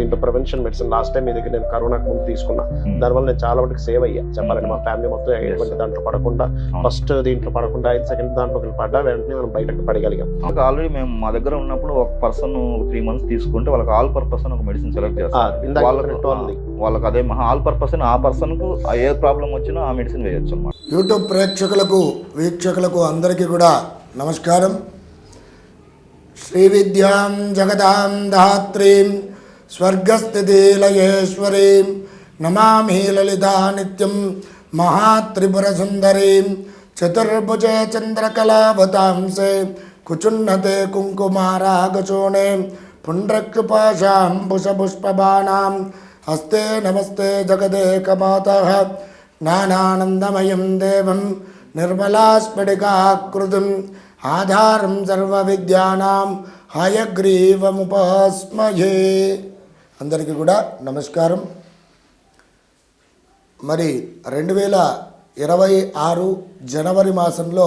దీంట్లో prevention medicine last time మీ దగ్గర నేను కరోనాకు ముందు తీసుకున్నా. దానివల్ల నేను చాలా వరకు సేవ్ అయ్యా. చెప్పాలంటే మా ఫ్యామిలీ మొత్తం ఎటువంటి దాంట్లో పడకుండా ఫస్ట్ దీంట్లో పడకుండా ఐదు సెకండ్ దాంట్లో పడ్డా వెంటనే మనం బయటకు పడగలిగాం. ఆల్రెడీ మేము మా దగ్గర ఉన్నప్పుడు ఒక పర్సన్ త్రీ మంత్స్ తీసుకుంటే వాళ్ళకి ఆల్ పర్పస్ ఒక మెడిసిన్ సెలెక్ట్ చేస్తారు. వాళ్ళకు. వాళ్ళకి అదే ఆల్ పర్పస్ ఆ పర్సన్కు ఏ ప్రాబ్లం వచ్చినా ఆ మెడిసిన్ వేయొచ్చు అనమాట యూట్యూబ్ ప్రేక్షకులకు వీక్షకులకు అందరికీ కూడా నమస్కారం. శ్రీ విద్యాం జగదాం ధాత్రీం స్వర్గస్థితిలయేశ్వరీం నమామి లలితా నిత్యం మహాత్రిపురసుందరీం చతుర్భుజే చంద్రకళావతాంసే కుచున్నతే కుంకుమారాగచూణే పుండ్రక్షుపాశాం పుషపుష్పబాణాం హస్తే నమస్తే జగదేకమాత నానానందమయం దేవం నిర్మలాస్ఫటికాకృతిం ఆధారం సర్వవిద్యానాం హయగ్రీవముపాస్మయే అందరికీ కూడా నమస్కారం. మరి రెండు వేల ఇరవై ఆరు జనవరి మాసంలో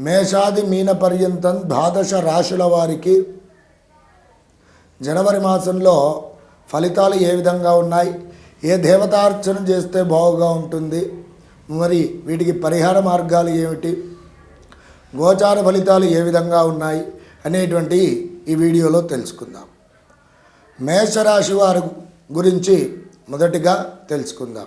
మేషాది మీన పర్యంతం ద్వాదశ రాశుల వారికి జనవరి మాసంలో ఫలితాలు ఏ విధంగా ఉన్నాయి? ఏ దేవతార్చన చేస్తే బాగుగా ఉంటుంది? మరి వీటికి పరిహార మార్గాలు ఏమిటి? గోచార ఫలితాలు ఏ విధంగా ఉన్నాయి? అనేటువంటి ఈ వీడియోలో తెలుసుకుందాం. మేషరాశి వారి గురించి మొదటిగా తెలుసుకుందాం.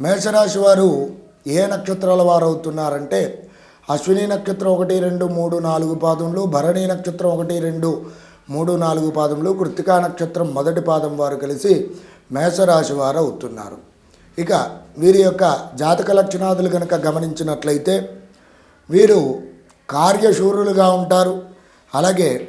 మేషరాశి వారు ఏ నక్షత్రాల వారు అవుతున్నారంటే అశ్విని నక్షత్రం ఒకటి రెండు మూడు నాలుగు పాదములు భరణి నక్షత్రం ఒకటి రెండు మూడు నాలుగు పాదములు కృతికా నక్షత్రం మొదటి పాదం వారు కలిసి మేషరాశి వారు అవుతున్నారు. ఇక వీరి యొక్క జాతక లక్షణాదులు కనుక గమనించినట్లయితే వీరు కార్యశూరులుగా ఉంటారు. అలాగే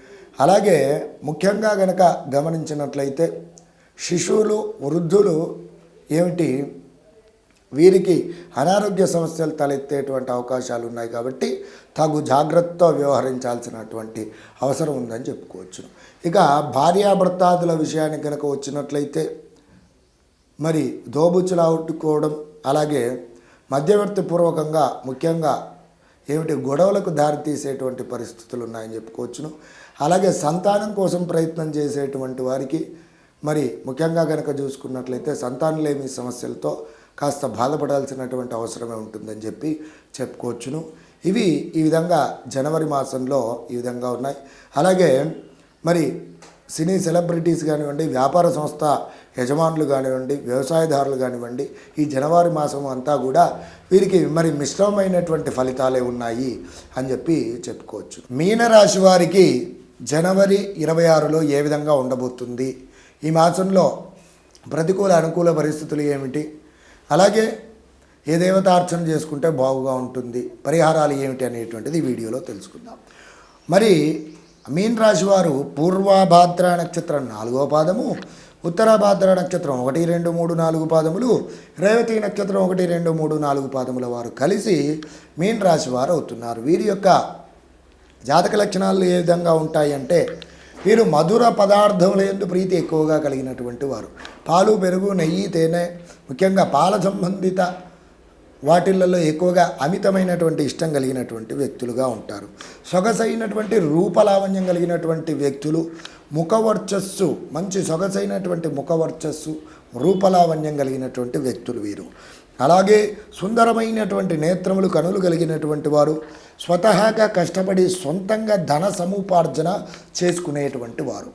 అలాగే ముఖ్యంగా గనక గమనించినట్లయితే శిశువులు వృద్ధులు ఏమిటి? వీరికి అనారోగ్య సమస్యలు తలెత్తేటువంటి అవకాశాలు ఉన్నాయి కాబట్టి తగు జాగ్రత్తతో వ్యవహరించాల్సినటువంటి అవసరం ఉందని చెప్పుకోవచ్చు. ఇక భార్యాభర్తాదుల విషయానికి కనుక వచ్చినట్లయితే మరి దోబుచ్చులాడుకోవడం అలాగే మధ్యవర్తి పూర్వకంగా ముఖ్యంగా ఏమిటి? గొడవలకు దారితీసేటువంటి పరిస్థితులు ఉన్నాయని చెప్పుకోవచ్చును. అలాగే సంతానం కోసం ప్రయత్నం చేసేటువంటి వారికి మరి ముఖ్యంగా కనుక చూసుకున్నట్లయితే సంతానలేమి సమస్యలతో కాస్త బాధపడాల్సినటువంటి అవసరమే ఉంటుందని చెప్పి చెప్పుకోవచ్చును. ఇవి ఈ విధంగా జనవరి మాసంలో ఈ విధంగా ఉన్నాయి. అలాగే మరి సినీ సెలబ్రిటీస్ కానివ్వండి వ్యాపార సంస్థ యజమానులు కానివ్వండి వ్యవసాయదారులు కానివ్వండి ఈ జనవరి మాసం అంతా కూడా వీరికి మరి మిశ్రమమైనటువంటి ఫలితాలే ఉన్నాయి అని చెప్పి చెప్పుకోవచ్చు. మీనరాశి వారికి జనవరి ఇరవై ఆరులో ఏ విధంగా ఉండబోతుంది? ఈ మాసంలో ప్రతికూల అనుకూల పరిస్థితులు ఏమిటి? అలాగే ఏ దేవతార్చన చేసుకుంటే బాగుగా ఉంటుంది? పరిహారాలు ఏమిటి అనేటువంటిది వీడియోలో తెలుసుకుందాం. మరి మీన్ రాశి వారు పూర్వభాద్ర నక్షత్రం నాలుగో పాదము ఉత్తరాభాద్ర నక్షత్రం ఒకటి రెండు మూడు నాలుగు పాదములు రేవతి నక్షత్రం ఒకటి రెండు మూడు నాలుగు పాదముల వారు కలిసి మీన్ రాశి వారు అవుతున్నారు. వీరి యొక్క జాతక లక్షణాలు ఏ విధంగా ఉంటాయి అంటే వీరు మధుర పదార్థముల ఎందు ప్రీతి ఎక్కువగా కలిగినటువంటి వారు. పాలు పెరుగు నెయ్యి తేనె ముఖ్యంగా పాల సంబంధిత వాటిలలో ఎక్కువగా అమితమైనటువంటి ఇష్టం కలిగినటువంటి వ్యక్తులుగా ఉంటారు. సొగసైనటువంటి రూపలావణ్యం కలిగినటువంటి వ్యక్తులు ముఖవర్చస్సు మంచి సొగసైనటువంటి ముఖవర్చస్సు రూపలావణ్యం కలిగినటువంటి వ్యక్తులు వీరు. అలాగే సుందరమైనటువంటి నేత్రములు కనులు కలిగినటువంటి వారు స్వతహాగా కష్టపడి సొంతంగా ధన సముపార్జన చేసుకునేటువంటి వారు.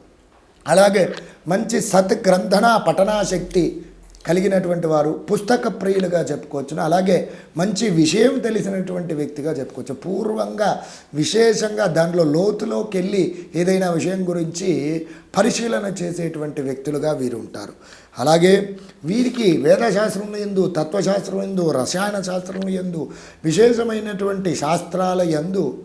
అలాగే మంచి సత్ గ్రంథన పఠనాశక్తి కలిగినటువంటి వారు పుస్తక ప్రియులుగా చెప్పుకోవచ్చును. అలాగే మంచి విషయం తెలిసినటువంటి వ్యక్తిగా చెప్పుకోవచ్చు. పూర్వంగా విశేషంగా దాంట్లో లోతులోకి వెళ్ళి ఏదైనా విషయం గురించి పరిశీలన చేసేటువంటి వ్యక్తులుగా వీరు ఉంటారు. అలాగే వీరికి వేదశాస్త్రం ఎందు తత్వశాస్త్రం ఎందు రసాయన శాస్త్రం ఎందు విశేషమైనటువంటి శాస్త్రాల ఎందు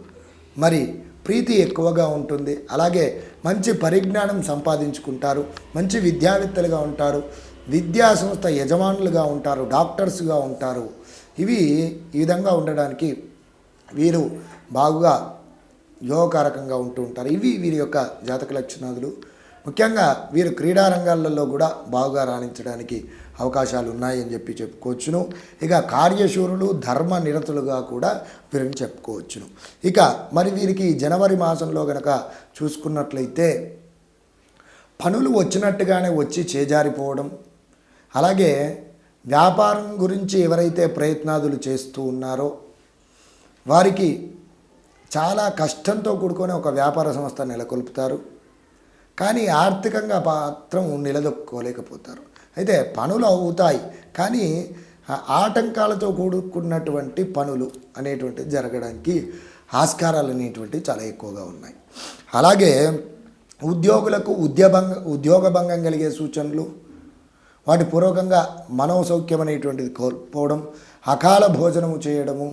మరి ప్రీతి ఎక్కువగా ఉంటుంది. అలాగే మంచి పరిజ్ఞానం సంపాదించుకుంటారు. మంచి విద్యావేత్తలుగా ఉంటారు. విద్యా సంస్థ యజమానులుగా ఉంటారు డాక్టర్స్గా ఉంటారు. ఇవి ఈ విధంగా ఉండడానికి వీరు బాగుగా యోగకారకంగా ఉంటూ ఉంటారు. ఇవి వీరి యొక్క జాతక లక్షణాలు ముఖ్యంగా వీరు క్రీడా రంగాలలో కూడా బాగా రాణించడానికి అవకాశాలు ఉన్నాయని చెప్పి చెప్పుకోవచ్చును. ఇక కార్యశూరులు ధర్మ నిరతులుగా కూడా వీరిని చెప్పుకోవచ్చును. ఇక మరి వీరికి జనవరి మాసంలో గనక చూసుకున్నట్లయితే పనులు వచ్చినట్టుగానే వచ్చి చేజారిపోవడం అలాగే వ్యాపారం గురించి ఎవరైతే ప్రయత్నాదులు చేస్తూ ఉన్నారో వారికి చాలా కష్టంతో కూడుకొని ఒక వ్యాపార సంస్థ నెలకొల్పుతారు. కానీ ఆర్థికంగా మాత్రం నిలదొక్కోలేకపోతారు అయితే పనులు అవుతాయి కానీ ఆటంకాలతో కూడుకున్నటువంటి పనులు అనేటువంటివి జరగడానికి ఆస్కారాలు అనేటువంటివి చాలా ఎక్కువగా ఉన్నాయి. అలాగే ఉద్యోగులకు ఉద్యోగభంగ ఉద్యోగ భంగం కలిగే సూచనలు వాటి పూర్వకంగా మనోసౌఖ్యం అనేటువంటిది కోల్పోవడం అకాల భోజనము చేయడము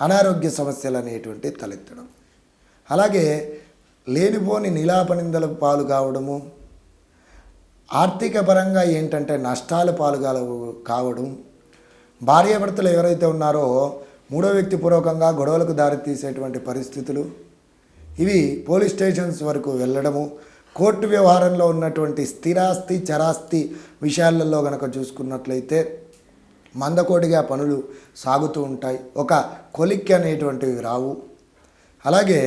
అనారోగ్య సమస్యలు అనేటువంటివి తలెత్తడం. అలాగే లేనిపోని నిలాపనిందలకు పాలు కావడము ఆర్థిక పరంగా ఏంటంటే నష్టాలు పాలు కావడం భార్యాభర్తలు ఎవరైతే ఉన్నారో మూడో వ్యక్తి పూర్వకంగా గొడవలకు దారితీసేటువంటి పరిస్థితులు ఇవి పోలీస్ స్టేషన్స్ వరకు వెళ్ళడము కోర్టు వ్యవహారంలో ఉన్నటువంటి స్థిరాస్తి చరాస్తి విషయాలలో కనుక చూసుకున్నట్లయితే మందకోటిగా పనులు సాగుతూ ఉంటాయి. ఒక కొలిక్కి అనేటువంటివి రావు. అలాగే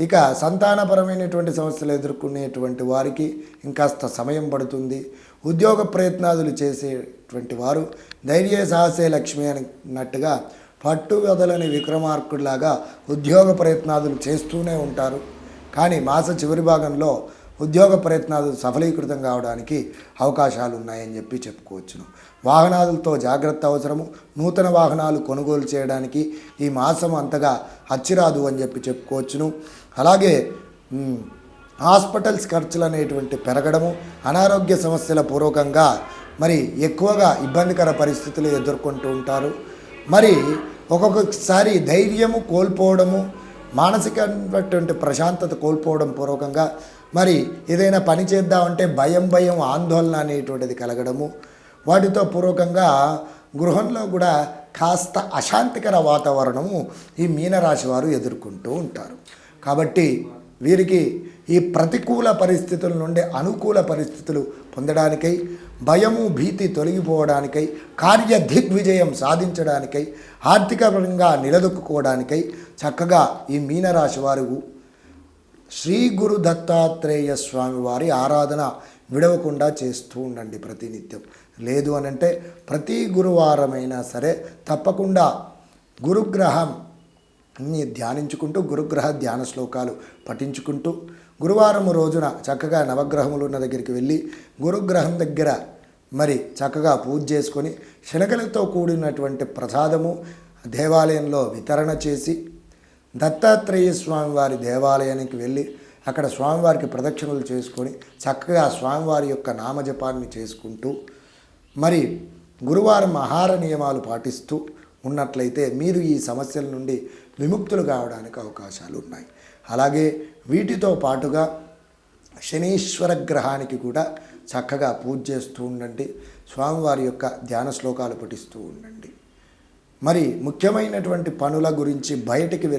ఇక సంతానపరమైనటువంటి సమస్యలు ఎదుర్కొనేటువంటి వారికి ఇంకాస్త సమయం పడుతుంది. ఉద్యోగ ప్రయత్నాదులు చేసేటువంటి వారు ధైర్య సాహసే లక్ష్మి అన్నట్టుగా పట్టువదలని విక్రమార్కుడిలాగా ఉద్యోగ ప్రయత్నాదులు చేస్తూనే ఉంటారు. కానీ మాస చివరి భాగంలో ఉద్యోగ ప్రయత్నాలు సఫలీకృతం కావడానికి అవకాశాలు ఉన్నాయని చెప్పి చెప్పుకోవచ్చును. వాహనాలతో జాగ్రత్త అవసరము. నూతన వాహనాలు కొనుగోలు చేయడానికి ఈ మాసం అంతగా అచ్చిరాదు అని చెప్పి చెప్పుకోవచ్చును. అలాగే హాస్పిటల్స్ ఖర్చులు అనేటువంటి పెరగడము అనారోగ్య సమస్యల పూర్వకంగా మరి ఎక్కువగా ఇబ్బందికర పరిస్థితులు ఎదుర్కొంటూ ఉంటారు. మరి ఒక్కొక్కసారి ధైర్యము కోల్పోవడము మానసికమైనటువంటి ప్రశాంతత కోల్పోవడం పూర్వకంగా మరి ఏదైనా పని చేద్దామంటే భయం భయం ఆందోళన అనేటువంటిది కలగడము. వాటితో పూర్వకంగా గృహంలో కూడా కాస్త అశాంతికర వాతావరణము ఈ మీనరాశి వారు ఎదుర్కొంటూ ఉంటారు. కాబట్టి వీరికి ఈ ప్రతికూల పరిస్థితుల నుండి అనుకూల పరిస్థితులు పొందడానికై భయము భీతి తొలగిపోవడానికై కార్య దిగ్విజయం సాధించడానికై ఆర్థికపరంగా నిలదొక్కుకోవడానికై చక్కగా ఈ మీనరాశి వారు శ్రీ గురు దత్తాత్రేయ స్వామి వారి ఆరాధన విడవకుండా చేస్తూ ఉండండి ప్రతినిత్యం. లేదు అని అంటే ప్రతి గురువారమైనా సరే తప్పకుండా గురుగ్రహం ని ధ్యానించుకుంటూ గురుగ్రహ ధ్యాన శ్లోకాలు పఠించుకుంటూ గురువారం రోజున చక్కగా నవగ్రహములు ఉన్న దగ్గరికి వెళ్ళి గురుగ్రహం దగ్గర మరి చక్కగా పూజ చేసుకొని శనగలతో కూడినటువంటి ప్రసాదము దేవాలయంలో వితరణ చేసి దత్తాత్రేయ స్వామి వారి దేవాలయానికి వెళ్ళి అక్కడ స్వామివారికి ప్రదక్షిణలు చేసుకొని చక్కగా స్వామివారి యొక్క నామజపాన్ని చేసుకుంటూ మరి గురువారం ఆహార నియమాలు పాటిస్తూ ఉన్నట్లయితే మీరు ఈ సమస్యల నుండి విముక్తులు కావడానికి అవకాశాలు ఉన్నాయి. అలాగే వీటితో పాటుగా శనీశ్వర గ్రహానికి కూడా చక్కగా పూజ చేస్తూ ఉండండి. స్వామివారి యొక్క ధ్యాన శ్లోకాలు పఠిస్తూ ఉండండి. మరి ముఖ్యమైనటువంటి పనుల గురించి బయటికి వెళ్ళి